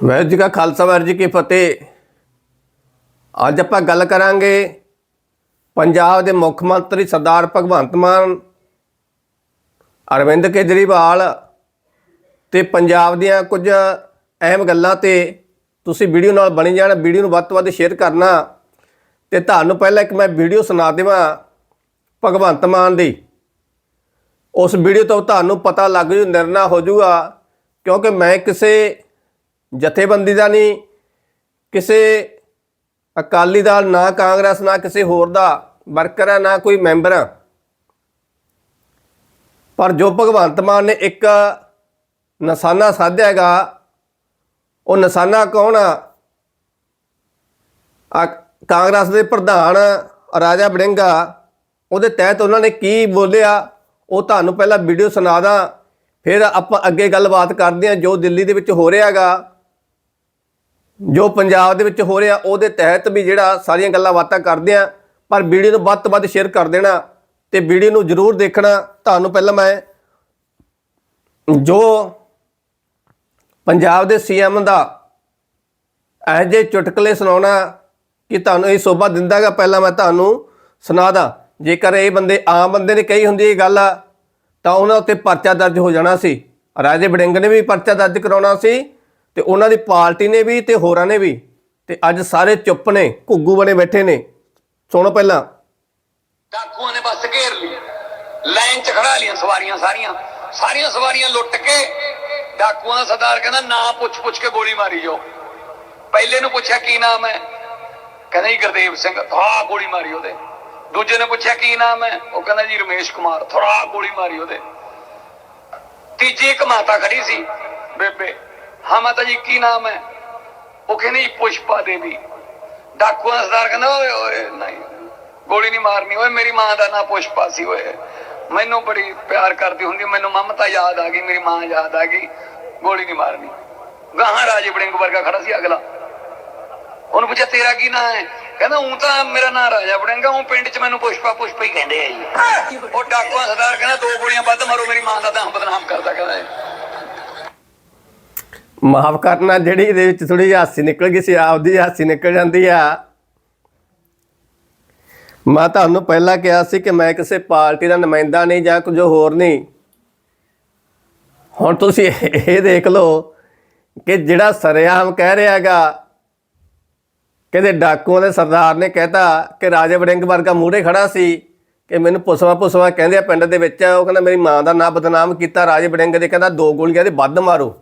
ਵਾਹਿਗੁਰੂ ਜੀ ਕਾ ਖਾਲਸਾ, ਵਾਹਿਗੁਰੂ ਜੀ ਕੀ ਫਤਿਹ। ਅੱਜ ਆਪਾਂ ਗੱਲ ਕਰਾਂਗੇ ਪੰਜਾਬ ਦੇ ਮੁੱਖ ਮੰਤਰੀ ਸਰਦਾਰ ਭਗਵੰਤ ਮਾਨ, ਅਰਵਿੰਦ ਕੇਜਰੀਵਾਲ ਤੇ ਪੰਜਾਬ ਦੀਆਂ ਕੁਝ ਅਹਿਮ ਗੱਲਾਂ ਤੇ ਤੁਸੀਂ ਵੀਡੀਓ ਨਾਲ ਬਣੀ ਜਾਣਾ, ਵੀਡੀਓ ਨੂੰ ਵੱਧ ਤੋਂ ਵੱਧ ਸ਼ੇਅਰ ਕਰਨਾ। ਤੇ ਤੁਹਾਨੂੰ ਪਹਿਲਾਂ ਇੱਕ ਮੈਂ ਵੀਡੀਓ ਸੁਣਾ ਦੇਵਾਂ ਭਗਵੰਤ ਮਾਨ ਦੀ। ਉਸ ਵੀਡੀਓ ਤੋਂ ਤੁਹਾਨੂੰ ਪਤਾ ਲੱਗ ਜੂ, ਨਿਰਣਾ ਹੋ ਜਾਊਗਾ ਕਿਉਂਕਿ ਮੈਂ ਕਿਸੇ ਜਥੇਬੰਦੀ ਦਾ ਨਹੀਂ, ਕਿਸੇ ਅਕਾਲੀ ਦਲ ਨਾ ਕਾਂਗਰਸ, ਨਾ ਕਿਸੇ ਹੋਰ ਦਾ ਵਰਕਰ ਆ, ਨਾ ਕੋਈ ਮੈਂਬਰ ਆ। ਪਰ ਜੋ ਭਗਵੰਤ ਮਾਨ ਨੇ ਇੱਕ ਨਿਸ਼ਾਨਾ ਸਾਧਿਆ ਹੈਗਾ, ਉਹ ਨਿਸ਼ਾਨਾ ਕੌਣ ਆ? ਕਾਂਗਰਸ ਦੇ ਪ੍ਰਧਾਨ ਰਾਜਾ ਬੜਿੰਗਾ ਉਹਦੇ ਤਹਿਤ ਉਹਨਾਂ ਨੇ ਕੀ ਬੋਲਿਆ, ਉਹ ਤੁਹਾਨੂੰ ਪਹਿਲਾਂ ਵੀਡੀਓ ਸੁਣਾ ਦਾਂ, ਫਿਰ ਆਪਾਂ ਅੱਗੇ ਗੱਲਬਾਤ ਕਰਦੇ ਹਾਂ ਜੋ ਦਿੱਲੀ ਦੇ ਵਿੱਚ ਹੋ ਰਿਹਾ ਹੈਗਾ। ਜੋ ਪੰਜਾਬ ਦੇ ਵਿੱਚ ਹੋ ਰਿਹਾ, ਉਹਦੇ ਤਹਿਤ ਵੀ ਜਿਹੜਾ ਸਾਰੀਆਂ ਗੱਲਾਂ ਬਾਤਾਂ ਕਰਦੇ ਆ ਪਰ ਵੀਡੀਓ ਨੂੰ ਵੱਧ ਤੋਂ ਵੱਧ ਸ਼ੇਅਰ ਕਰ ਦੇਣਾ ਤੇ ਵੀਡੀਓ ਨੂੰ ਜ਼ਰੂਰ ਦੇਖਣਾ। ਤੁਹਾਨੂੰ ਪਹਿਲਾਂ ਮੈਂ ਜੋ ਪੰਜਾਬ ਦੇ ਸੀਐਮ ਦਾ ਇਹ ਜੇ ਚੁਟਕਲੇ ਸੁਣਾਉਣਾ ਕਿ ਤੁਹਾਨੂੰ ਇਹ ਸੋਭਾ ਦਿੰਦਾਗਾ, ਪਹਿਲਾਂ ਮੈਂ ਤੁਹਾਨੂੰ ਸੁਣਾਦਾ। ਜੇਕਰ ਇਹ ਬੰਦੇ, ਆਮ ਬੰਦੇ ਨੇ ਕਹੀ ਹੁੰਦੀ ਇਹ ਗੱਲ, ਤਾਂ ਉਹਨਾਂ ਉੱਤੇ ਪਰਚਾ ਦਰਜ ਹੋ ਜਾਣਾ ਸੀ। ਰਾਜੇ ਬੜਿੰਗ ਨੇ ਵੀ ਪਰਚਾ ਦਰਜ ਕਰਾਉਣਾ ਸੀ। ਤੇ ਉਹਨਾਂ ਦੀ ਪਾਰਟੀ ਨੇ ਵੀ ਤੇ ਹੋਰਾਂ ਨੇ ਵੀ ਤੇ ਅੱਜ ਸਾਰੇ ਚੁੱਪ ਨੇ, ਘੁੱਗੂ ਬਣੇ ਬੈਠੇ ਨੇ। ਸੁਣੋ ਪਹਿਲਾਂ। ਡਾਕੂਆਂ ਨੇ ਬੱਸ ਘੇਰ ਲਈ ਲਾਈਨ 'ਚ ਖੜਾ ਲੀਆਂ ਸਵਾਰੀਆਂ ਸਾਰੀਆਂ। ਸਾਰੀਆਂ ਸਵਾਰੀਆਂ ਲੁੱਟ ਕੇ ਡਾਕੂਆਂ ਦਾ ਸਰਦਾਰ ਕਹਿੰਦਾ, ਨਾ ਪੁੱਛ ਪੁੱਛ ਕੇ ਗੋਲੀ ਮਾਰੀ ਜਾਓ। ਪਹਿਲੇ ਨੂੰ ਪੁੱਛਿਆ, ਕੀ ਨਾਮ ਹੈ? ਕਹਿੰਦਾ ਜੀ, ਗੁਰਦੇਵ ਸਿੰਘ। ਥੋੜਾ ਗੋਲੀ ਮਾਰੀ ਉਹਦੇ। ਦੂਜੇ ਨੇ ਪੁੱਛਿਆ, ਕੀ ਨਾਮ ਹੈ? ਉਹ ਕਹਿੰਦਾ ਜੀ, ਰਮੇਸ਼ ਕੁਮਾਰ। ਥੋੜਾ ਗੋਲੀ ਮਾਰੀ ਉਹਦੇ। ਤੀਜੀ ਇੱਕ ਮਾਤਾ ਖੜੀ ਸੀ, ਬੇਬੇ। ਹਾਂ ਮਾਤਾ ਜੀ, ਕੀ ਨਾਮ ਹੈ? ਉਹ ਕਹਿੰਦੀ ਜੀ ਪੁਸ਼ਪਾ ਦੇਵੀ। ਡਾਕੂਆਂ ਦਾ ਕਹਿੰਦਾ, ਓਏ ਓਏ, ਨਹੀਂ, ਗੋਲੀ ਨਹੀਂ ਮਾਰਨੀ, ਓਏ, ਮੇਰੀ ਮਾਂ ਦਾ ਨਾਂ ਪੁਸ਼ਪਾ ਸੀ, ਓਏ। ਮੈਨੂੰ ਬੜੀ ਪਿਆਰ ਕਰਦੀ ਹੁੰਦੀ, ਮੈਨੂੰ ਮਮਤਾ ਯਾਦ ਆ ਗਈ, ਮੇਰੀ ਮਾਂ ਯਾਦ ਆ ਗਈ, ਗੋਲੀ ਨਹੀਂ ਮਾਰਨੀ। ਗਾਹਾਂ ਰਾਜੇ ਬੜਿੰਗ ਵਰਗਾ ਖੜਾ ਸੀ ਅਗਲਾ। ਉਹਨੂੰ ਪੁੱਛਿਆ, ਤੇਰਾ ਕੀ ਨਾਂ ਹੈ? ਕਹਿੰਦਾ ਉਂ ਤਾਂ ਮੇਰਾ ਨਾਂ ਰਾਜਾ ਬੜਿੰਗਾ ਉਂ ਪਿੰਡ 'ਚ ਮੈਨੂੰ ਪੁਸ਼ਪਾ ਪੁਸ਼ਪਾ ਹੀ ਕਹਿੰਦੇ ਆ ਜੀ। ਉਹ ਡਾਕੂਆਂ ਸਰਦਾਰ ਕਹਿੰਦਾ, ਦੋ ਗੋਲੀਆਂ ਵੱਧ ਮਾਰੋ, ਮੇਰੀ ਮਾਂ ਦਾ ਤਾਂ ਬਦਨਾਮ ਕਰਦਾ ਕਹਿੰਦਾ ਮਾਫ ਕਰਨਾ, ਜਿਹੜੀ ਇਹਦੇ ਵਿੱਚ ਥੋੜੀ ਜਿਹੀ ਹਾਸੀ ਨਿਕਲ ਗਈ ਸੀ, ਆਪਦੀ ਹਾਸੀ ਨਿਕਲ ਜਾਂਦੀ ਆ। ਮੈਂ ਤੁਹਾਨੂੰ ਪਹਿਲਾਂ ਕਿਹਾ ਸੀ ਕਿ ਮੈਂ ਕਿਸੇ ਪਾਰਟੀ ਦਾ ਨੁਮਾਇੰਦਾ ਨਹੀਂ ਜਾਂ ਕੁਝ ਹੋਰ ਨਹੀਂ। ਹੁਣ ਤੁਸੀਂ ਇਹ ਦੇਖ ਲਓ ਕਿ ਜਿਹੜਾ ਸਰਿਆਮ ਕਹਿ ਰਿਹਾ ਹੈਗਾ, ਕਹਿੰਦੇ ਡਾਕੂਆਂ ਦੇ ਸਰਦਾਰ ਨੇ ਕਹਿਤਾ ਕਿ ਰਾਜੇ ਵੜਿੰਗ ਵਰਗਾ ਮੂਹਰੇ ਖੜਾ ਸੀ ਕਿ ਮੈਨੂੰ ਪੁਸਵਾ ਪੁਸਵਾ ਕਹਿੰਦੇ ਆ ਪਿੰਡ ਦੇ ਵਿੱਚ ਉਹ ਕਹਿੰਦਾ ਮੇਰੀ ਮਾਂ ਦਾ ਨਾਂ ਬਦਨਾਮ ਕੀਤਾ ਰਾਜੇ ਵੜਿੰਗ ਦੇ, ਕਹਿੰਦਾ ਦੋ ਗੋਲੀਆਂ ਦੇ ਵੱਧ ਮਾਰੋ।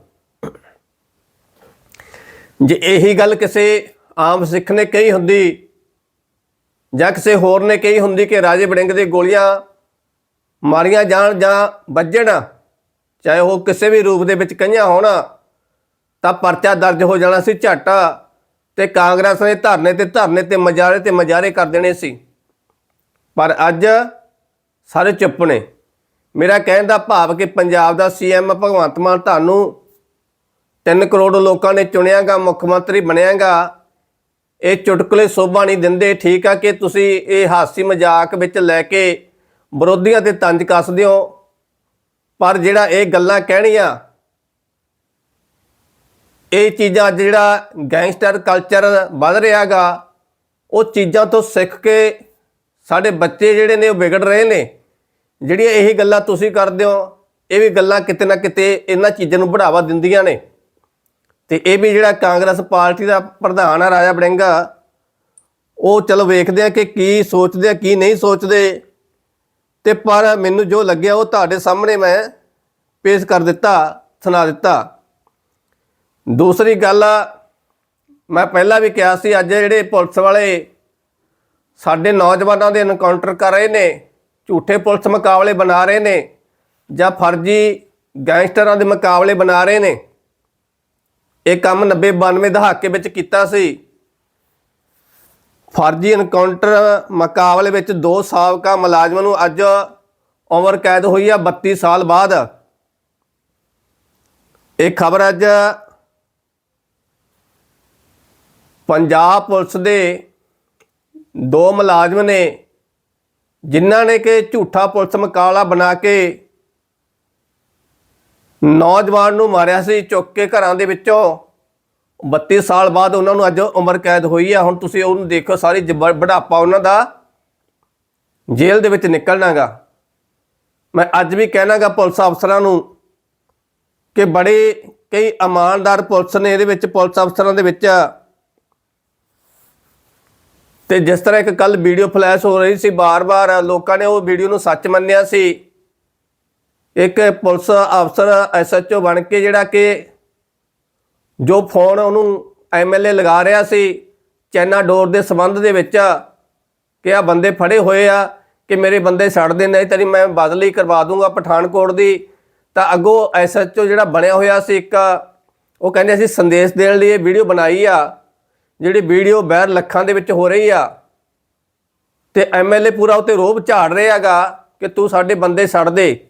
ਜੇ ਇਹੀ ਗੱਲ ਕਿਸੇ ਆਮ ਸਿੱਖ ਨੇ ਕਹੀ ਹੁੰਦੀ ਜਾਂ ਕਿਸੇ ਹੋਰ ਨੇ ਕਹੀ ਹੁੰਦੀ ਕਿ ਰਾਜੇ ਵੜਿੰਗ ਦੇ ਗੋਲੀਆਂ ਮਾਰੀਆਂ ਜਾਣ ਜਾਂ ਵੱਜਣ, ਚਾਹੇ ਉਹ ਕਿਸੇ ਵੀ ਰੂਪ ਦੇ ਵਿੱਚ ਕਹੀਆਂ ਹੋਣ, ਤਾਂ ਪਰਚਾ ਦਰਜ ਹੋ ਜਾਣਾ ਸੀ ਝੱਟ ਤੇ ਕਾਂਗਰਸ ਨੇ ਧਰਨੇ ਤੇ ਧਰਨੇ ਤੇ ਮਜਾਰੇ ਤੇ ਮਜਾਰੇ ਕਰ ਦੇਣੇ ਸੀ। ਪਰ ਅੱਜ ਸਾਰੇ ਚੁੱਪ ਨੇ। ਮੇਰਾ ਕਹਿਣ ਦਾ ਭਾਵ ਕਿ ਪੰਜਾਬ ਦਾ ਸੀਐਮ ਭਗਵੰਤ ਮਾਨ ਤੁਹਾਨੂੰ 3 ਕਰੋੜ ਲੋਕਾਂ ਨੇ ਚੁਣਿਆਗਾ, ਮੁੱਖ ਮੰਤਰੀ ਬਣਿਆਗਾ। ਇਹ ਚੁਟਕਲੇ ਸੋਭਾ ਨਹੀਂ ਦਿੰਦੇ, ਠੀਕ ਆ ਕਿ ਤੁਸੀਂ ਇਹ ਹਾਸੀ ਮਜ਼ਾਕ ਵਿੱਚ ਲੈ ਕੇ ਵਿਰੋਧੀਆਂ ਤੇ ਤੰਜ ਕੱਸਦੇ ਹੋ, ਪਰ ਜਿਹੜਾ ਇਹ ਗੱਲਾਂ ਕਹਿਣੀਆਂ, ਇਹ ਚੀਜ਼ਾਂ ਅੱਜ ਜਿਹੜਾ ਗੈਂਗਸਟਰ ਕਲਚਰ ਵੱਧ ਰਿਹਾਗਾ, ਉਹ ਚੀਜ਼ਾਂ ਤੋਂ ਸਿੱਖ ਕੇ ਸਾਡੇ ਬੱਚੇ ਜਿਹੜੇ ਨੇ ਉਹ ਵਿਗੜ ਰਹੇ ਨੇ। ਜਿਹੜੀਆਂ ਇਹੀ ਗੱਲਾਂ ਤੁਸੀਂ ਕਰਦੇ ਹੋ, ਇਹ ਵੀ ਗੱਲਾਂ ਕਿਤੇ ਨਾ ਕਿਤੇ ਇਹਨਾਂ ਚੀਜ਼ਾਂ ਨੂੰ ਬੜਾਵਾ ਦਿੰਦੀਆਂ ਨੇ। ਤੇ ਇਹ ਵੀ ਜਿਹੜਾ ਕਾਂਗਰਸ ਪਾਰਟੀ ਦਾ ਪ੍ਰਧਾਨ ਆ ਰਾਜਾ ਬੜਿੰਗਾ ਉਹ ਚਲੋ ਵੇਖਦੇ ਆ ਕਿ ਕੀ ਸੋਚਦੇ ਆ, ਕੀ ਨਹੀਂ ਸੋਚਦੇ। ਤੇ ਪਰ ਮੈਨੂੰ ਜੋ ਲੱਗਿਆ, ਉਹ ਤੁਹਾਡੇ ਸਾਹਮਣੇ ਮੈਂ ਪੇਸ਼ ਕਰ ਦਿੱਤਾ, ਸੁਣਾ ਦਿੱਤਾ। ਦੂਸਰੀ ਗੱਲ ਮੈਂ ਪਹਿਲਾਂ ਵੀ ਕਿਹਾ ਸੀ, ਅੱਜ ਜਿਹੜੇ ਪੁਲਿਸ ਵਾਲੇ ਸਾਡੇ ਨੌਜਵਾਨਾਂ ਦੇ ਐਨਕਾਊਂਟਰ ਕਰ ਰਹੇ ਨੇ, ਝੂਠੇ ਪੁਲਿਸ ਮੁਕਾਬਲੇ ਬਣਾ ਰਹੇ ਨੇ ਜਾਂ ਫਰਜ਼ੀ ਗੈਂਗਸਟਰਾਂ ਦੇ ਮੁਕਾਬਲੇ ਬਣਾ ਰਹੇ ਨੇ ਇਹ ਕੰਮ 90 92 ਦਹਾਕੇ ਵਿੱਚ ਕੀਤਾ ਸੀ। ਫਰਜ਼ੀ ਐਨਕਾਊਂਟਰ ਮੁਕਾਬਲੇ ਵਿੱਚ ਦੋ ਸਾਬਕਾ ਮੁਲਾਜ਼ਮਾਂ ਨੂੰ ਅੱਜ ਉਮਰ ਕੈਦ ਹੋਈ ਆ 32 ਸਾਲ ਬਾਅਦ। ਇਹ ਖਬਰ ਅੱਜ ਪੰਜਾਬ ਪੁਲਿਸ ਦੇ ਦੋ ਮੁਲਾਜ਼ਮ ਨੇ, ਜਿਨ੍ਹਾਂ ਨੇ ਕਿ ਝੂਠਾ ਪੁਲਿਸ ਮੁਕਾਬਲਾ ਬਣਾ ਕੇ ਨੌਜਵਾਨ ਨੂੰ ਮਾਰਿਆ ਸੀ, ਚੁੱਕ ਕੇ ਘਰਾਂ ਦੇ ਵਿੱਚੋਂ। 32 ਸਾਲ ਬਾਅਦ ਉਹਨਾਂ ਨੂੰ ਅੱਜ ਉਮਰ ਕੈਦ ਹੋਈ ਆ। ਹੁਣ ਤੁਸੀਂ ਉਹਨੂੰ ਦੇਖੋ, ਸਾਰੀ ਜ- ਬੁਢਾਪਾ ਉਹਨਾਂ ਦਾ ਜੇਲ੍ਹ ਦੇ ਵਿੱਚ ਨਿਕਲਣਾਗਾ। ਮੈਂ ਅੱਜ ਵੀ ਕਹਿਣਾਗਾ ਪੁਲਿਸ ਅਫਸਰਾਂ ਨੂੰ ਕਿ ਬੜੇ, ਕਈ ਇਮਾਨਦਾਰ ਪੁਲਿਸ ਨੇ ਇਹਦੇ ਵਿੱਚ, ਪੁਲਿਸ ਅਫਸਰਾਂ ਦੇ ਵਿੱਚ। ਤੇ ਜਿਸ ਤਰ੍ਹਾਂ ਇੱਕ ਕੱਲ ਵੀਡੀਓ ਫਲੈਸ਼ ਹੋ ਰਹੀ ਸੀ, ਬਾਰ-ਬਾਰ ਲੋਕਾਂ ਨੇ ਉਹ ਵੀਡੀਓ ਨੂੰ ਸੱਚ ਮੰਨਿਆ ਸੀ। ਇੱਕ ਪੁਲਿਸ ਅਫਸਰ ਐਸਐਚਓ ਬਣ ਕੇ ਜਿਹੜਾ ਕਿ ਜੋ ਫੋਨ ਉਹਨੂੰ ਐਮਐਲਏ ਲਗਾ ਰਿਹਾ ਸੀ, ਚੈਨਾ ਡੋਰ ਦੇ ਸੰਬੰਧ ਦੇ ਵਿੱਚ ਕਿ ਆ ਬੰਦੇ ਫੜੇ ਹੋਏ ਆ, ਕਿ ਮੇਰੇ ਬੰਦੇ ਛੱਡ ਦੇ, ਨਹੀਂ ਤੇਰੀ ਮੈਂ ਬਦਲੀ ਕਰਵਾ ਦੂੰਗਾ ਪਠਾਨਕੋਟ ਦੀ। ਤਾਂ ਅੱਗੋਂ ਐਸਐਚਓ ਜਿਹੜਾ ਬਣਿਆ ਹੋਇਆ ਸੀ, ਇੱਕ ਉਹ ਕਹਿੰਦੇ ਅਸੀਂ ਸੰਦੇਸ਼ ਦੇਣ ਲਈ ਇਹ ਵੀਡੀਓ ਬਣਾਈ ਆ, ਜਿਹੜੀ ਵੀਡੀਓ ਬਹਿਰ ਲੱਖਾਂ ਦੇ ਵਿੱਚ ਹੋ ਰਹੀ ਆ। ਤੇ ਐਮਐਲਏ ਪੂਰਾ ਉਤੇ ਰੋਬ ਝਾੜ ਰਿਹਾਗਾ ਕਿ ਤੂੰ ਸਾਡੇ ਬੰਦੇ ਛੱਡ ਦੇ।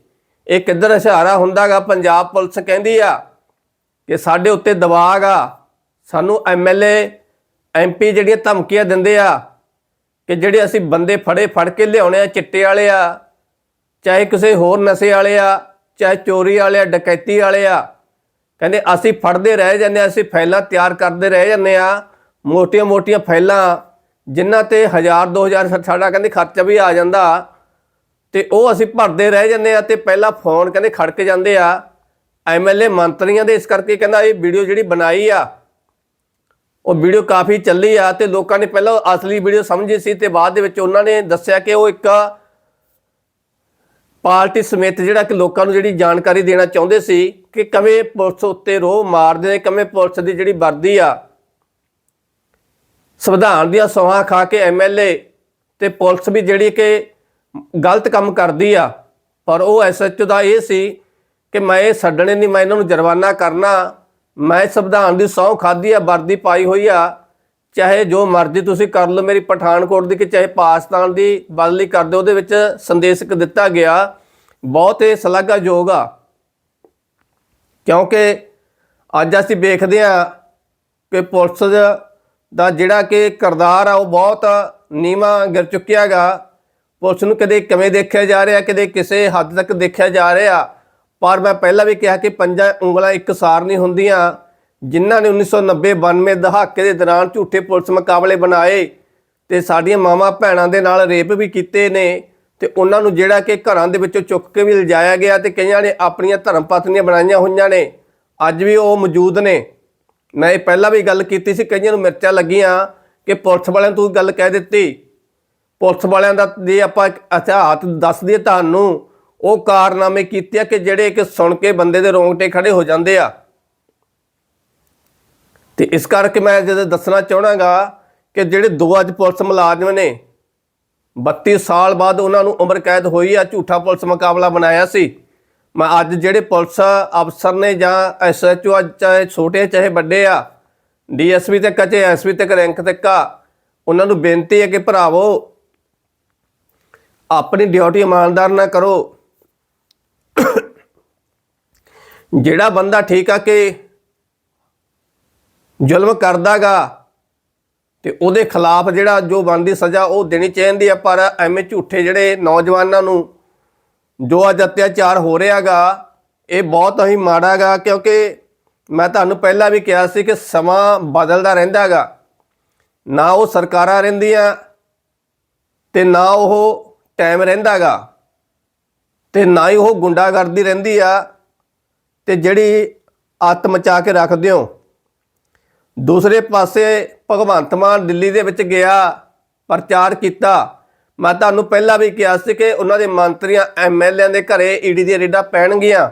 ਇਹ ਕਿੱਧਰ ਇਸ਼ਾਰਾ ਹੁੰਦਾਗਾ? ਪੰਜਾਬ ਪੁਲਿਸ ਕਹਿੰਦੀ ਆ ਕਿ ਸਾਡੇ ਉੱਤੇ ਦਬਾਅ ਆ। ਸਾਨੂੰ ਐਮਐਲਏ ਐਮਪੀ ਜਿਹੜੀਆਂ ਧਮਕੀਆਂ ਦਿੰਦੇ ਆ ਕਿ ਜਿਹੜੇ ਅਸੀਂ ਬੰਦੇ ਫੜੇ, ਫੜ ਕੇ ਲਿਆਉਣੇ ਆ, ਚਿੱਟੇ ਵਾਲੇ ਆ, ਚਾਹੇ ਕਿਸੇ ਹੋਰ ਨਸ਼ੇ ਵਾਲੇ ਆ, ਚਾਹੇ ਚੋਰੀ ਵਾਲੇ ਆ, ਡਕੈਤੀ ਵਾਲੇ ਆ, ਕਹਿੰਦੇ ਅਸੀਂ ਫੜਦੇ ਰਹਿ ਜਾਂਦੇ ਆ, ਅਸੀਂ ਫਾਈਲਾਂ ਤਿਆਰ ਕਰਦੇ ਰਹਿ ਜਾਂਦੇ ਆ। ਮੋਟੀਆਂ ਮੋਟੀਆਂ ਫਾਈਲਾਂ ਜਿਨ੍ਹਾਂ ਤੇ 1000 2000 ਸਾਡਾ ਕਹਿੰਦੇ ਖਰਚਾ ਵੀ ਆ ਜਾਂਦਾ। ਤੇ ਉਹ ਅਸੀਂ ਭਰਦੇ ਰਹਿ ਜਾਂਦੇ ਆ ਤੇ ਪਹਿਲਾਂ ਫੋਨ ਕਹਿੰਦੇ ਖੜਕ ਜਾਂਦੇ ਆ। ਐਮਐਲਏ ਮੰਤਰੀਆਂ ਦੇ ਇਸ ਕਰਕੇ ਕਹਿੰਦਾ ਇਹ ਵੀਡੀਓ ਜਿਹੜੀ ਬਣਾਈ ਆ, ਉਹ ਵੀਡੀਓ ਕਾਫੀ ਚੱਲੀ ਆ ਤੇ ਲੋਕਾਂ ਨੇ ਪਹਿਲਾਂ ਅਸਲੀ ਵੀਡੀਓ ਸਮਝੀ ਸੀ ਤੇ ਬਾਅਦ ਦੇ ਵਿੱਚ ਉਹਨਾਂ ਨੇ ਦੱਸਿਆ ਕਿ ਉਹ ਇੱਕ ਪਾਰਟੀ ਸਮੇਤ ਜਿਹੜਾ ਕਿ ਲੋਕਾਂ ਨੂੰ ਜਿਹੜੀ ਜਾਣਕਾਰੀ ਦੇਣਾ ਚਾਹੁੰਦੇ ਸੀ ਕਿ ਕਵੇਂ ਪੁਲਿਸ ਉੱਤੇ ਰੋਹ ਮਾਰਦੇ ਨੇ, ਕਿਵੇਂ ਪੁਲਿਸ ਦੀ ਜਿਹੜੀ ਵਰਦੀ ਆ, ਸੰਵਿਧਾਨ ਦੀਆਂ ਸੌਹਾਂ ਖਾ ਕੇ ਐਮਐਲਏ ਤੇ ਪੁਲਿਸ ਵੀ ਜਿਹੜੀ ਕਿ ਗਲਤ ਕੰਮ ਕਰਦੀ ਆ, ਪਰ ਉਹ ਐਸਐਚਓ ਦਾ ਇਹ ਸੀ ਕਿ ਮੈਂ ਇਹ ਛੱਡਣੇ ਨਹੀਂ, ਮੈਂ ਇਹਨਾਂ ਨੂੰ ਜੁਰਮਾਨਾ ਕਰਨਾ, ਮੈਂ ਸੰਵਿਧਾਨ ਦੀ ਸਹੁੰ ਖਾਦੀ ਆ, ਵਰਦੀ ਪਾਈ ਹੋਈ ਆ, ਚਾਹੇ ਜੋ ਮਰਜ਼ੀ ਤੁਸੀਂ ਕਰ ਲਓ, ਮੇਰੀ ਪਠਾਨਕੋਟ ਦੀ ਕਿ ਚਾਹੇ ਪਾਕਿਸਤਾਨ ਦੀ ਬਦਲੀ ਕਰ ਦਿਓ, ਉਹਦੇ ਵਿੱਚ ਸੰਦੇਸ਼ ਦਿੱਤਾ ਗਿਆ। ਬਹੁਤ ਇਹ ਸ਼ਲਾਘਾਯੋਗ ਆ। ਕਿਉਂਕਿ ਅੱਜ ਅਸੀਂ ਵੇਖਦੇ ਆ ਕਿ ਪੁਲਿਸ ਦਾ- ਜਿਹੜਾ ਕਿ ਕਿਰਦਾਰ ਆ, ਉਹ ਬਹੁਤ ਨੀਵਾਂ ਗਿਰ ਚੁੱਕਿਆਗਾ ਪੁਲਿਸ ਨੂੰ ਕਦੇ ਕਿਵੇਂ ਦੇਖਿਆ ਜਾ ਰਿਹਾ, ਕਦੇ ਕਿਸੇ ਹੱਦ ਤੱਕ ਦੇਖਿਆ ਜਾ ਰਿਹਾ। ਪਰ ਮੈਂ ਪਹਿਲਾਂ ਵੀ ਕਿਹਾ ਕਿ ਪੰਜਾਂ ਉਂਗਲਾਂ ਇੱਕਸਾਰ ਨਹੀਂ ਹੁੰਦੀਆਂ, ਜਿਨ੍ਹਾਂ ਨੇ 1990 92 ਦਹਾਕੇ ਦੇ ਦੌਰਾਨ ਝੂਠੇ ਪੁਲਿਸ ਮੁਕਾਬਲੇ ਬਣਾਏ ਤੇ ਸਾਡੀਆਂ ਮਾਵਾਂ ਭੈਣਾਂ ਦੇ ਨਾਲ ਰੇਪ ਵੀ ਕੀਤੇ ਨੇ ਤੇ ਉਹਨਾਂ ਨੂੰ ਜਿਹੜਾ ਕਿ ਘਰਾਂ ਦੇ ਵਿੱਚੋਂ ਚੁੱਕ ਕੇ ਵੀ ਲਿਜਾਇਆ ਗਿਆ ਤੇ ਕਈਆਂ ਨੇ ਆਪਣੀਆਂ ਧਰਮ ਪਤਨੀਆਂ ਬਣਾਈਆਂ ਹੋਈਆਂ ਨੇ। ਅੱਜ ਵੀ ਉਹ ਮੌਜੂਦ ਨੇ। ਮੈਂ ਇਹ ਪਹਿਲਾਂ ਵੀ ਗੱਲ ਕੀਤੀ ਸੀ, ਕਈਆਂ ਨੂੰ ਮਿਰਚਾਂ ਲੱਗੀਆਂ ਕਿ ਪੁਲਿਸ ਵਾਲਿਆਂ ਨੂੰ ਤੂੰ ਗੱਲ ਕਹਿ ਦਿੱਤੀ। ਪੁਲਿਸ ਵਾਲਿਆਂ ਦਾ ਜੇ ਆਪਾਂ ਇੱਕ ਇਤਿਹਾਸ ਦੱਸ ਦਈਏ ਤੁਹਾਨੂੰ, ਉਹ ਕਾਰਨਾਮੇ ਕੀਤੇ ਆ ਕਿ ਜਿਹੜੇ ਕਿ ਸੁਣ ਕੇ ਬੰਦੇ ਦੇ ਰੋਂਗਟੇ ਖੜੇ ਹੋ ਜਾਂਦੇ ਆ। ਤੇ ਇਸ ਕਰਕੇ ਮੈਂ ਜਦੋਂ ਦੱਸਣਾ ਚਾਹਣਾਗਾ ਕਿ ਜਿਹੜੇ ਦੋ ਅੱਜ ਪੁਲਿਸ ਮੁਲਾਜ਼ਮ ਨੇ 32 ਸਾਲ ਬਾਅਦ ਉਹਨਾਂ ਨੂੰ ਉਮਰ ਕੈਦ ਹੋਈ ਆ, ਝੂਠਾ ਪੁਲਿਸ ਮੁਕਾਬਲਾ ਬਣਾਇਆ ਸੀ। ਮੈਂ ਅੱਜ ਜਿਹੜੇ ਪੁਲਿਸ ਅਫਸਰ ਨੇ ਜਾਂ ਐਸਐਚਓ ਚਾਹੇ ਛੋਟੇ ਚਾਹੇ ਵੱਡੇ ਆ ਡੀਐਸਪੀ ਤੱਕ ਚਾਹੇ ਐਸਪੀ ਤੱਕ, ਰੈਂਕ ਤੱਕ ਆ, ਉਹਨਾਂ ਨੂੰ ਬੇਨਤੀ ਹੈ ਕਿ ਭਰਾਵੋ ਆਪਣੀ ਡਿਊਟੀ ਇਮਾਨਦਾਰ ਨਾਲ ਕਰੋ। ਜਿਹੜਾ ਬੰਦਾ ਠੀਕ ਆ ਕਿ ਜ਼ੁਲਮ ਕਰਦਾਗਾ ਤੇ ਉਹਦੇ ਖਿਲਾਫ ਜਿਹੜਾ ਜੋ ਬਣਦੀ ਸਜ਼ਾ ਉਹ ਦੇਣੀ ਚਾਹੀਦੀ ਆ, ਪਰ ਐਵੇਂ ਝੂਠੇ ਜਿਹੜੇ ਨੌਜਵਾਨਾਂ ਨੂੰ ਜੋ ਅੱਜ ਅਤਿਆਚਾਰ ਹੋ ਰਿਹਾਗਾ, ਇਹ ਬਹੁਤ ਹੀ ਮਾੜਾਗਾ, ਕਿਉਂਕਿ ਮੈਂ ਤੁਹਾਨੂੰ ਪਹਿਲਾਂ ਵੀ ਕਿਹਾ ਸੀ ਕਿ ਸਮਾਂ ਬਦਲਦਾ ਰਹਿੰਦਾਗਾ। ਨਾ ਉਹ ਸਰਕਾਰਾਂ ਰਹਿੰਦੀਆਂ ਤੇ ਨਾ ਉਹ ਟਾਈਮ ਰਹਿੰਦਾਗਾ ਤੇ ਨਾ ਹੀ ਉਹ ਗੁੰਡਾਗਰਦੀ ਰਹਿੰਦੀ ਆ ਤੇ ਜਿਹੜੀ ਅੱਤ ਮਚਾ ਕੇ ਰੱਖਦੇ ਹੋ। ਦੂਸਰੇ ਪਾਸੇ ਭਗਵੰਤ ਮਾਨ ਦਿੱਲੀ ਦੇ ਵਿੱਚ ਗਿਆ, ਪ੍ਰਚਾਰ ਕੀਤਾ। ਮੈਂ ਤੁਹਾਨੂੰ ਪਹਿਲਾਂ ਵੀ ਕਿਹਾ ਸੀ ਕਿ ਉਹਨਾਂ ਦੇ ਮੰਤਰੀਆਂ ਐਮਐਲਏਆਂ ਦੇ ਘਰੇ ਈਡੀ ਦੀਆਂ ਰੇਡਾਂ ਪੈਣਗੀਆਂ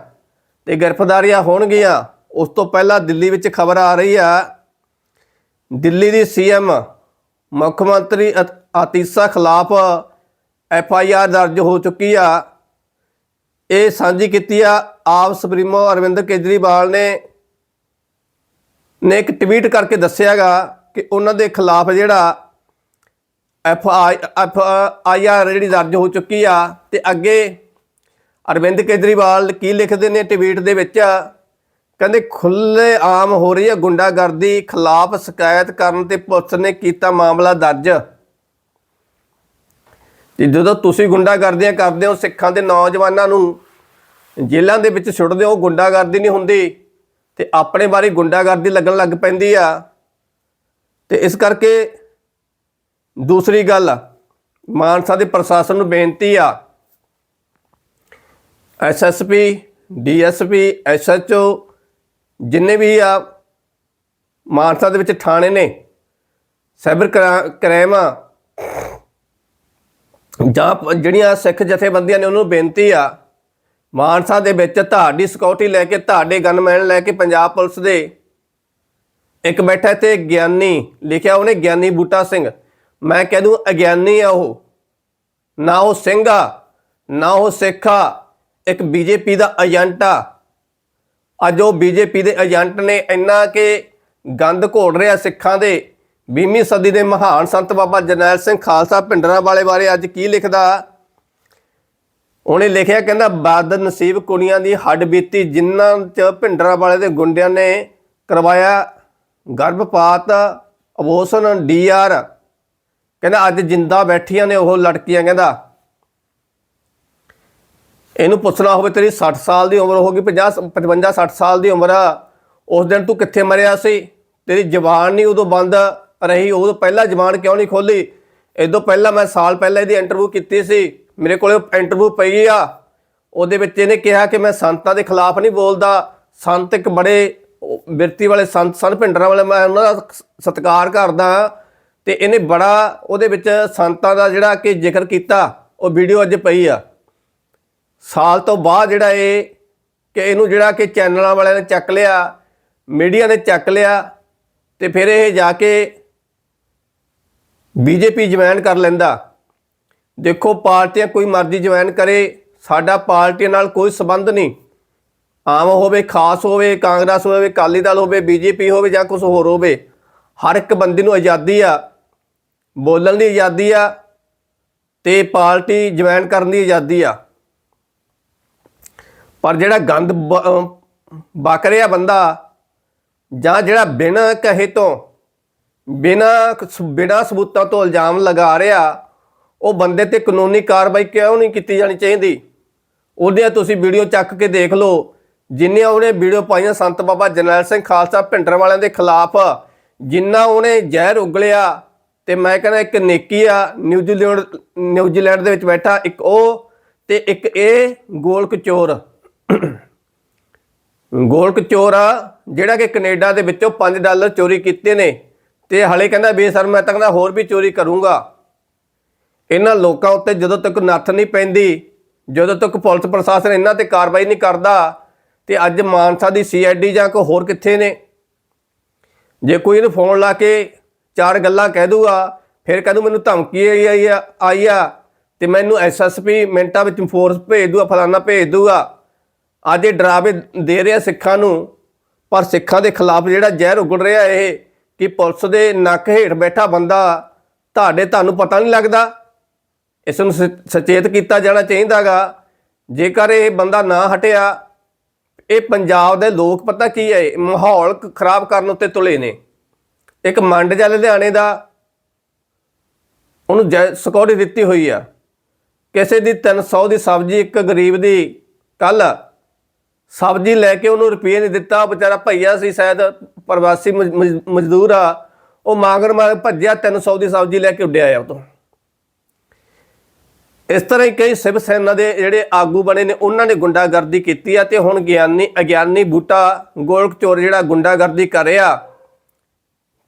ਤੇ ਗ੍ਰਿਫਤਾਰੀਆਂ ਹੋਣਗੀਆਂ। ਉਸ ਤੋਂ ਪਹਿਲਾਂ ਦਿੱਲੀ ਵਿੱਚ ਖਬਰ ਆ ਰਹੀ ਆ, ਦਿੱਲੀ ਦੀ ਸੀਐਮ ਮੁੱਖ ਮੰਤਰੀ ਅਤ- ਆਤੀਸ਼ਾ ਖਿਲਾਫ ਐਫ ਆਈ ਆਰ ਦਰਜ ਹੋ ਚੁੱਕੀ ਆ। ਇਹ ਸਾਂਝੀ ਕੀਤੀ ਆ। ਆਪ ਸੁਪਰੀਮੋ ਅਰਵਿੰਦ ਕੇਜਰੀਵਾਲ ਨੇ ਨੇ ਇੱਕ ਟਵੀਟ ਕਰਕੇ ਦੱਸਿਆਗਾ ਕਿ ਉਹਨਾਂ ਦੇ ਖਿਲਾਫ ਜਿਹੜਾ F I F I R ਜਿਹੜੀ ਦਰਜ ਹੋ ਚੁੱਕੀ ਆ ਤੇ ਅੱਗੇ ਅਰਵਿੰਦ ਕੇਜਰੀਵਾਲ ਕੀ ਲਿਖਦੇ ਨੇ ਟਵੀਟ ਦੇ ਵਿੱਚ? ਕਹਿੰਦੇ ਖੁੱਲੇ ਆਮ ਹੋ ਰਹੀ ਹੈ ਗੁੰਡਾਗਰਦੀ ਖਿਲਾਫ ਸ਼ਿਕਾਇਤ ਕਰਨ ਤੇ ਪੁਲਿਸ ਨੇ ਕੀਤਾ ਮਾਮਲਾ ਦਰਜ। ਤੇ ਜਦੋਂ ਤੁਸੀਂ ਗੁੰਡਾਗਰਦੀਆਂ ਕਰਦੇ ਹੋ ਸਿੱਖਾਂ ਦੇ ਨੌਜਵਾਨਾਂ ਨੂੰ ਜੇਲ੍ਹਾਂ ਦੇ ਵਿੱਚ ਸੁੱਟਦੇ ਹੋ ਗੁੰਡਾਗਰਦੀ ਨਹੀਂ ਹੁੰਦੀ ਤੇ ਆਪਣੇ ਬਾਰੇ ਗੁੰਡਾਗਰਦੀ ਲੱਗਣ ਲੱਗ ਪੈਂਦੀ ਆ। ਤੇ ਇਸ ਕਰਕੇ ਦੂਸਰੀ ਗੱਲ, ਮਾਨਸਾ ਦੇ ਪ੍ਰਸ਼ਾਸਨ ਨੂੰ ਬੇਨਤੀ ਆ ਐਸਐਸਪੀ ਡੀਐਸਪੀ ਐਸਐਚਓ ਜਿੰਨੇ ਵੀ ਆ ਮਾਨਸਾ ਦੇ ਵਿੱਚ ਥਾਣੇ ਨੇ, ਸਾਈਬਰ ਕਰਾ- ਕ੍ਰਾਈਮ ਆ ਜਾਂ ਜਿਹੜੀਆਂ ਸਿੱਖ ਜਥੇਬੰਦੀਆਂ ਨੇ ਉਹਨੂੰ ਬੇਨਤੀ ਆ, ਮਾਨਸਾ ਦੇ ਵਿੱਚ ਤੁਹਾਡੀ ਸਿਕਿਉਰਿਟੀ ਲੈ ਕੇ, ਤੁਹਾਡੇ ਗਨਮੈਨ ਲੈ ਕੇ ਪੰਜਾਬ ਪੁਲਿਸ ਦੇ ਇੱਕ ਬੈਠਾ ਇੱਥੇ ਗਿਆਨੀ, ਲਿਖਿਆ ਉਹਨੇ ਗਿਆਨੀ ਬੂਟਾ ਸਿੰਘ। ਮੈਂ ਕਹਿ ਦੂੰ, ਅਗਿਆਨੀ ਆ ਉਹ। ਨਾ ਉਹ ਸਿੰਘ ਆ, ਨਾ ਉਹ ਸਿੱਖ ਆ, ਇੱਕ ਬੀਜੇਪੀ ਦਾ ਏਜੰਟ ਆ। ਅੱਜ ਉਹ ਬੀਜੇਪੀ ਦੇ ਏਜੰਟ ਨੇ ਇੰਨਾ ਕਿ ਗੰਦ ਘੋਲ ਰਿਹਾ ਸਿੱਖਾਂ ਦੇ। 20ਵੀਂ ਸਦੀ ਦੇ ਮਹਾਨ ਸੰਤ ਬਾਬਾ ਜਰਨੈਲ ਸਿੰਘ ਖਾਲਸਾ ਭਿੰਡਰਾਂ ਵਾਲੇ ਬਾਰੇ ਅੱਜ ਕੀ ਲਿਖਦਾ? ਉਹਨੇ ਲਿਖਿਆ, ਕਹਿੰਦਾ ਬਦ ਨਸੀਬ ਕੁੜੀਆਂ ਦੀ ਹੱਡ ਬੀਤੀ ਜਿਨ੍ਹਾਂ ਚ ਭਿੰਡਰਾਂ ਵਾਲੇ ਦੇ ਗੁੰਡਿਆਂ ਨੇ ਕਰਵਾਇਆ ਗਰਭਪਾਤ ਅਬੋਸਨ ਡੀਆਰ। ਕਹਿੰਦਾ, ਅੱਜ ਜਿੰਦਾ ਬੈਠੀਆਂ ਨੇ ਉਹ ਲੜਕੀਆਂ, ਕਹਿੰਦਾ। ਇਹਨੂੰ ਪੁੱਛਣਾ ਹੋਵੇ, ਤੇਰੀ 60 ਸਾਲ ਦੀ ਉਮਰ ਹੋਗੀ 50 55 60 ਸਾਲ ਦੀ ਉਮਰ ਉਸ ਦਿਨ ਤੂੰ ਕਿੱਥੇ ਮਰਿਆ ਸੀ? ਤੇਰੀ ਜ਼ਬਾਨ ਨਹੀਂ ਉਦੋਂ ਬੰਦ ਰਹੀ, ਉਹ ਪਹਿਲਾਂ ਜ਼ਬਾਨ ਕਿਉਂ ਨਹੀਂ ਖੋਲੀ ਤੋਂ ਪਹਿਲਾਂ ਮੈਂ ਸਾਲ ਪਹਿਲਾਂ ਇਹਦੀ ਇੰਟਰਵਿਊ ਕੀਤੀ ਸੀ। ਮੇਰੇ ਕੋਲੇ ਇੰਟਰਵਿਊ ਪਈ ਆ। ਉਹਦੇ ਵਿੱਚ ਇਹਨੇ ਕਿਹਾ ਕਿ ਮੈਂ ਸੰਤਾਂ ਦੇ ਖਿਲਾਫ ਨਹੀਂ ਬੋਲਦਾ। ਸੰਤ ਇੱਕ ਬੜੇ ਉਹ ਬਿਰਤੀ ਵਾਲੇ ਸੰਤ ਸਨ, ਭਿੰਡਰਾਂ ਵਾਲੇ, ਮੈਂ ਉਹਨਾਂ ਦਾ ਸਤਿਕਾਰ ਕਰਦਾ ਤੇ ਇਹਨੇ ਬੜਾ ਉਹਦੇ ਵਿੱਚ ਸੰਤਾਂ ਦਾ ਜਿਹੜਾ ਕਿ ਜ਼ਿਕਰ ਕੀਤਾ, ਉਹ ਵੀਡੀਓ ਅੱਜ ਪਈ ਆ। ਸਾਲ ਤੋਂ ਬਾਅਦ ਜਿਹੜਾ ਇਹ ਕਿ ਇਹਨੂੰ ਜਿਹੜਾ ਕਿ ਚੈਨਲਾਂ ਵਾਲਿਆਂ ਨੇ ਚੱਕ ਲਿਆ, ਮੀਡੀਆ ਨੇ ਚੱਕ ਲਿਆ, ਤੇ ਫਿਰ ਇਹ ਜਾ ਕੇ ਬੀਜੇਪੀ ਜੁਆਇਨ ਕਰ ਲੈਂਦਾ। ਦੇਖੋ, ਪਾਰਟੀਆਂ ਕੋਈ ਮਰਜ਼ੀ ਜੁਆਇਨ ਕਰੇ, ਸਾਡਾ ਪਾਰਟੀ ਨਾਲ ਕੋਈ ਸਬੰਧ ਨਹੀਂ। ਆਮ ਹੋਵੇ, ਖਾਸ ਹੋਵੇ, ਕਾਂਗਰਸ ਹੋਵੇ, ਅਕਾਲੀ ਦਲ ਹੋਵੇ, ਬੀਜੇਪੀ ਹੋਵੇ ਜਾਂ ਕੁਝ ਹੋਰ ਹੋਵੇ, ਹਰ ਇੱਕ ਬੰਦੇ ਨੂੰ ਆਜ਼ਾਦੀ ਆ, ਬੋਲਣ ਦੀ ਆਜ਼ਾਦੀ ਆ ਤੇ ਪਾਰਟੀ ਜੁਆਇਨ ਕਰਨ ਦੀ ਆਜ਼ਾਦੀ ਆ। ਪਰ ਜਿਹੜਾ ਗੰਦ ਬ- ਅਹ, ਬਕ ਰਿਹਾ ਬੰਦਾ ਜਾਂ ਜਿਹੜਾ ਬਿਨਾਂ ਕਹੇ ਤੋਂ ਬਿਨਾਂ ਕ- ਬਿਨਾਂ ਸਬੂਤਾਂ ਤੋਂ ਇਲਜ਼ਾਮ ਲਗਾ ਰਿਹਾ, ਉਹ ਬੰਦੇ ਤੇ ਕਾਨੂੰਨੀ ਕਾਰਵਾਈ ਕਿਉਂ ਨਹੀਂ ਕੀਤੀ ਜਾਣੀ ਚਾਹੀਦੀ? ਉਹਦੀਆਂ ਤੁਸੀਂ ਵੀਡੀਓ ਚੱਕ ਕੇ ਦੇਖ ਲਓ, ਜਿੰਨੀਆਂ ਉਹਨੇ ਵੀਡੀਓ ਪਾਈਆਂ ਸੰਤ ਬਾਬਾ ਜਰਨੈਲ ਸਿੰਘ ਖਾਲਸਾ ਭਿੰਡਰ ਵਾਲਿਆਂ ਦੇ ਖਿਲਾਫ, ਜਿੰਨਾ ਉਹਨੇ ਜ਼ਹਿਰ ਉਗਲਿਆ, ਤੇ ਮੈਂ ਕਹਿੰਦਾ ਇੱਕ ਨੇਕੀ ਆ ਨਿਊਜ਼ੀਲੈਂਡ ਨਿਊਜ਼ੀਲੈਂਡ ਦੇ ਵਿੱਚ ਬੈਠਾ ਇੱਕ ਉਹ, ਤੇ ਇੱਕ ਇਹ ਗੋਲਕ ਚੋਰ। ਗੋਲਕ ਚੋਰ ਆ, ਜਿਹੜਾ ਕਿ ਕੈਨੇਡਾ ਦੇ ਵਿੱਚੋਂ 5 ਡਾਲਰ ਚੋਰੀ ਕੀਤੇ ਨੇ। ਤੇ ਹਲੇ ਕਹਿੰਦਾ ਬੇਸਰ ਮੈਂ ਤਾਂ ਕਹਿੰਦਾ ਹੋਰ ਵੀ ਚੋਰੀ ਕਰੂੰਗਾ। ਇਹਨਾਂ ਲੋਕਾਂ ਉੱਤੇ ਜਦੋਂ ਤੱਕ ਨੱਥ ਨਹੀਂ ਪੈਂਦੀ, ਜਦੋਂ ਤੱਕ ਪੁਲਿਸ ਪ੍ਰਸ਼ਾਸਨ ਇਹਨਾਂ ਤੇ ਕਾਰਵਾਈ ਨਹੀਂ ਕਰਦਾ, ਤੇ ਅੱਜ ਮਾਨਸਾ ਦੀ ਸੀਆਈਡੀ ਜਾਂ ਕੋਈ ਹੋਰ ਕਿੱਥੇ ਨੇ? ਜੇ ਕੋਈ ਇਹਨੂੰ ਫੋਨ ਲਾ ਕੇ ਚਾਰ ਗੱਲਾਂ ਕਹਿ ਦੂਗਾ, ਫਿਰ ਕਹਿ ਮੈਨੂੰ ਧਮਕੀ ਆਈ ਆਈ ਆ ਆਈ ਆ, ਤੇ ਮੈਨੂੰ ਐਸਐਸਪੀ ਮਿੰਟਾਂ ਵਿੱਚ ਫੋਰਸ ਭੇਜ ਦੂਗਾ, ਫਲਾਨਾ ਭੇਜ ਦੂਗਾ। ਅੱਜ ਇਹ ਡਰਾਵੇ ਦੇ ਰਿਹਾ ਸਿੱਖਾਂ ਨੂੰ, ਪਰ ਸਿੱਖਾਂ ਦੇ ਖਿਲਾਫ ਜਿਹੜਾ ਜ਼ਹਿਰ ਉਗੜ ਰਿਹਾ ਇਹ ਕਿ ਪੁਲਿਸ ਦੇ ਨੱਕ ਹੇਠ ਬੈਠਾ ਬੰਦਾ ਤੁਹਾਡੇ ਤੁਹਾਨੂੰ ਪਤਾ ਨਹੀਂ ਲੱਗਦਾ। ਇਸ ਨੂੰ ਸ- ਸੁਚੇਤ ਕੀਤਾ ਜਾਣਾ ਚਾਹੀਦਾਗਾ। ਜੇਕਰ ਇਹ ਬੰਦਾ ਨਾ ਹਟਿਆ, ਇਹ ਪੰਜਾਬ ਦੇ ਲੋਕ ਪਤਾ ਕੀ ਹੈ ਇਹ ਮਾਹੌਲ ਖਰਾਬ ਕਰਨ ਉੱਤੇ ਤੁਲੇ ਨੇ। ਇੱਕ ਮੰਡ ਜਾਂ ਲੁਧਿਆਣੇ ਦਾ, ਉਹਨੂੰ ਸਿਕਿਉਰਿਟੀ ਦਿੱਤੀ ਹੋਈ ਆ। ਕਿਸੇ ਦੀ 300 ਦੀ ਸਬਜ਼ੀ, ਇੱਕ ਗਰੀਬ ਦੀ ਕੱਲ ਸਬਜ਼ੀ ਲੈ ਕੇ ਉਹਨੂੰ ਰੁਪਏ ਨਹੀਂ ਦਿੱਤਾ। ਵਿਚਾਰਾ ਭਈਆ ਸੀ ਸ਼ਾਇਦ ਪ੍ਰਵਾਸੀ ਮਜ਼ਦੂਰ ਆ, ਉਹ ਮਾਂਗਰ ਮਾਰ ਭੱਜਿਆ 300 ਦੀ ਸਬਜ਼ੀ ਲੈ ਕੇ ਉੱਡਿਆ ਆ ਉਹ ਇਸ ਤਰ੍ਹਾਂ ਹੀ ਕਈ ਸਿਵ ਸੈਨਾ ਦੇ ਜਿਹੜੇ ਆਗੂ ਬਣੇ ਨੇ, ਉਹਨਾਂ ਨੇ ਗੁੰਡਾਗਰਦੀ ਕੀਤੀ ਆ ਤੇ ਹੁਣ ਗਿਆਨੀ, ਅਗਿਆਨੀ ਬੂਟਾ ਗੋਲਕ ਚੋਰ ਜਿਹੜਾ ਗੁੰਡਾਗਰਦੀ ਕਰ ਰਿਹਾ,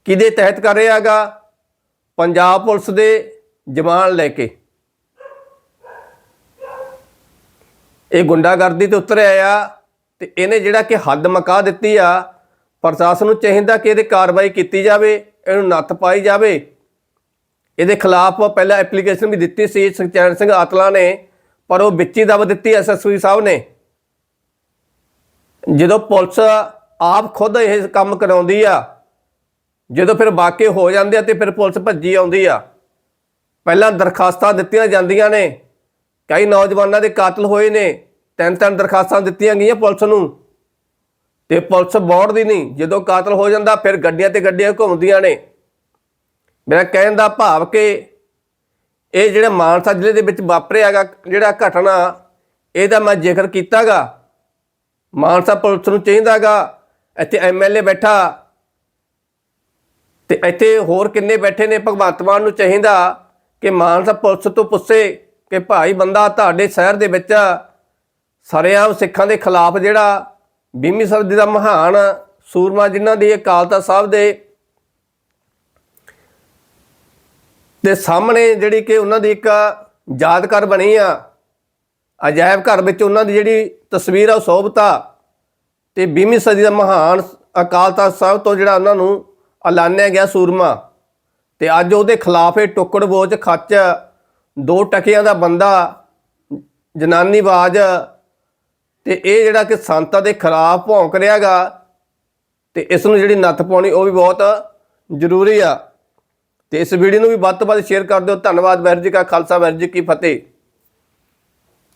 ਕਿਹਦੇ ਤਹਿਤ ਕਰ ਰਿਹਾਗਾ ਪੰਜਾਬ ਪੁਲਿਸ ਦੇ ਜਵਾਨ ਲੈ ਕੇ। ਇਹ ਗੁੰਡਾਗਰਦੀ ਤੇ ਉਤਰਿਆ ਆ ਤੇ ਇਹਨੇ ਜਿਹੜਾ ਕਿ ਹੱਦ ਮਕਾ ਦਿੱਤੀ ਆ ਪ੍ਰਸ਼ਾਸਨ ਨੂੰ ਚਾਹੀਦਾ ਕਿ ਇਹਦੇ ਕਾਰਵਾਈ ਕੀਤੀ ਜਾਵੇ, ਇਹਨੂੰ ਨੱਥ ਪਾਈ ਜਾਵੇ। ਇਹਦੇ ਖਿਲਾਫ ਪਹਿਲਾਂ ਐਪਲੀਕੇਸ਼ਨ ਵੀ ਦਿੱਤੀ ਸੀ, ਸੁਖਚੈਨ ਸਿੰਘ ਆਤਲਾ ਨੇ, ਪਰ ਉਹ ਵਿੱਚ ਹੀ ਦਬ ਦਿੱਤੀ ਐਸਐਸਪੀ ਸਾਹਿਬ ਨੇ। ਜਦੋਂ ਪੁਲਿਸ ਆਪ ਖੁਦ ਇਹ ਕੰਮ ਕਰਾਉਂਦੀ ਆ, ਜਦੋਂ ਫਿਰ ਵਾਕੇ ਹੋ ਜਾਂਦੇ ਆ ਤੇ ਫਿਰ ਪੁਲਿਸ ਭੱਜੀ ਆਉਂਦੀ ਆ। ਪਹਿਲਾਂ ਦਰਖਾਸਤਾਂ ਦਿੱਤੀਆਂ ਜਾਂਦੀਆਂ ਨੇ, ਕਈ ਨੌਜਵਾਨਾਂ ਦੇ ਕਾਤਲ ਹੋਏ ਨੇ ਤਿੰਨ ਤਿੰਨ ਦਰਖਾਸਤਾਂ ਦਿੱਤੀਆਂ ਗਈਆਂ ਪੁਲਿਸ ਨੂੰ। ਤੇ ਪੁਲਿਸ ਬੋਰਡ ਦੀ ਨਹੀਂ। ਜਦੋਂ ਕਾਤਲ ਹੋ ਜਾਂਦਾ, ਫਿਰ ਗੱਡੀਆਂ ਤੇ ਗੱਡੀਆਂ ਘੁੰਮਦੀਆਂ ਨੇ। ਮੇਰਾ ਕਹਿਣ ਦਾ ਭਾਵ ਕਿ ਇਹ ਜਿਹੜਾ ਮਾਨਸਾ ਜ਼ਿਲ੍ਹੇ ਦੇ ਵਿੱਚ ਵਾਪਰਿਆਗਾ ਜਿਹੜਾ ਘਟਨਾ, ਇਹਦਾ ਮੈਂ ਜ਼ਿਕਰ ਕੀਤਾਗਾ। ਮਾਨਸਾ ਪੁਲਿਸ ਨੂੰ ਚਾਹੀਦਾਗਾ। ਇੱਥੇ ਐਮਐਲਏ ਬੈਠਾ। ਤੇ ਇੱਥੇ ਹੋਰ ਕਿੰਨੇ ਬੈਠੇ ਨੇ, ਭਗਵੰਤ ਮਾਨ ਨੂੰ ਚਾਹੀਦਾ ਕਿ ਮਾਨਸਾ ਪੁਲਿਸ ਤੋਂ ਪੁੱਛੇ ਕਿ ਭਾਈ ਬੰਦਾ ਤੁਹਾਡੇ ਸ਼ਹਿਰ ਦੇ ਵਿੱਚ ਸਰੇਆਮ ਸਿੱਖਾਂ ਦੇ ਖਿਲਾਫ ਜਿਹੜਾ ਬੀਮੀ ਸਰਦੀ ਦਾ ਮਹਾਨ ਸੂਰਮਾ ਜਿਨ੍ਹਾਂ ਦੀ ਅਕਾਲ ਤਖਤ ਸਾਹਿਬ ਦੇ ਦੇ ਸਾਹਮਣੇ ਜਿਹੜੀ ਕਿ ਉਹਨਾਂ ਦੀ ਇੱਕ ਯਾਦਗਾਰ ਬਣੀ ਆ, ਅਜਾਇਬ ਘਰ ਵਿੱਚ ਉਹਨਾਂ ਦੀ ਜਿਹੜੀ ਤਸਵੀਰ ਆ, ਉਹ ਸੋਭਤਾ ਤੇ 20ਵੀਂ ਸਦੀ ਦਾ ਮਹਾਨ ਅਕਾਲ ਤਖਤ ਸਾਹਿਬ ਤੋਂ ਜਿਹੜਾ ਉਹਨਾਂ ਨੂੰ ਐਲਾਨਿਆ ਗਿਆ ਸੂਰਮਾ ਤੇ ਅੱਜ ਉਹਦੇ ਖਿਲਾਫ ਇਹ ਟੁੱਕੜ ਬੋਝ ਖੱਚ ਦੋ ਟਕਿਆਂ ਦਾ ਬੰਦਾ ਜਨਾਨੀਵਾਜ ਤੇ ਇਹ ਜਿਹੜਾ ਕਿ ਸੰਤਾਂ ਦੇ ਖਿਲਾਫ ਭੌਂਕ ਰਿਹਾਗਾ ਤੇ ਇਸ ਨੂੰ ਜਿਹੜੀ ਨੱਥ ਪਾਉਣੀ ਉਹ ਵੀ ਬਹੁਤ ਜ਼ਰੂਰੀ ਆ। ਤੇ ਇਸ ਵੀਡੀਓ ਨੂੰ ਵੀ ਵੱਧ ਤੋਂ ਵੱਧ ਸ਼ੇਅਰ ਕਰ ਦਿਓ। ਧੰਨਵਾਦ, ਵਾਹਿਗੁਰੂ ਜੀ ਕਾ ਖਾਲਸਾ, ਵਾਹਿਗੁਰੂ ਜੀ ਕੀ ਫਤਿਹ।